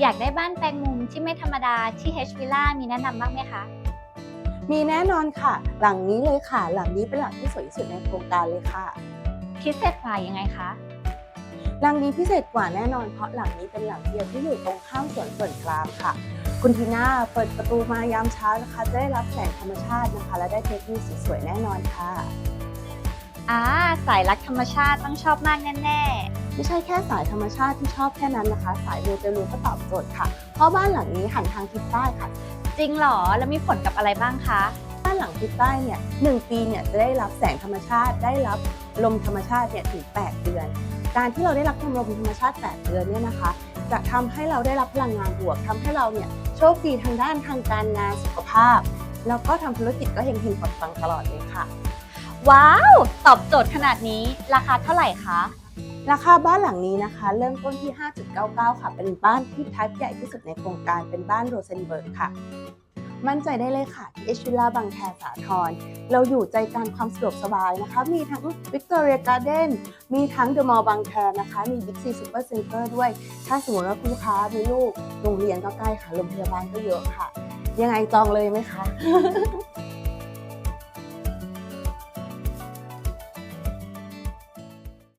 อยากได้บ้านแปลงมุมที่ไม่ธรรมดาที่ H Villa มีแนะนำบ้างไหมคะ มีแน่นอนค่ะ หลังนี้เลยค่ะ หลังนี้เป็นหลังที่สวยที่สุดในโครงการเลยค่ะพิเศษกว่ายังไงคะ หลังนี้พิเศษกว่าแน่นอน เพราะหลังนี้เป็นหลังเดียวที่อยู่ตรงข้ามสวนส่วนกลางค่ะ คุณทีน่าเปิดประตูมายามเช้านะคะ จะได้รับแสงธรรมชาตินะคะ และได้เทคนิคสวยๆแน่นอนค่ะ อ่าสายรักธรรมชาติต้องชอบมากแน่ ไม่ใช่แค่สายธรรมชาติที่ชอบแค่นั้นนะคะ สายมูเตลูก็ตอบโจทย์ค่ะ เพราะบ้านหลังนี้หันทางทิศใต้ค่ะๆจริงเหรอ แล้วมีผลกับอะไรบ้างคะ บ้านหลังทิศใต้เนี่ยหนึ่งปีเนี่ยจะได้รับแสงธรรมชาติ ได้รับลมธรรมชาติเนี่ยถึง 8 เดือน การที่เราได้รับลมธรรมชาติ 8 เดือนเนี่ยนะคะ จะทำให้เราได้รับพลังงานบวกทำให้เราเนี่ยโชคดีทางด้านทางการงานสุขภาพ แล้วก็ทำธุรกิจก็เฮงๆปังๆตลอดเลยค่ะ ว้าว ตอบโจทย์ขนาดนี้ราคาเท่าไหร่คะ ราคาบ้านหลังนี้นะคะ เริ่มต้นที่ 5.99 ค่ะ เป็นบ้านที่ไทป์ใหญ่ที่สุดในโครงการเป็นบ้านโรเซนเบิร์กค่ะ มั่นใจได้เลยค่ะที่เอชวิลล่าบางแคสาทรเราอยู่ใจกลารความสะดวกสบายนะคะ มีทั้งวิกตอเรียการ์เด้นมีทั้งเดอะมอลล์บางแคนะคะ มีบิ๊กซีซูเปอร์เซ็นเตอร์ด้วย ถ้าสมมติว่าคุณลูกค้ามีลูกโรงเรียนก็ใกล้ค่ะโรงพยาบาลก็เยอะค่ะ ยังไงจองเลยไหมคะ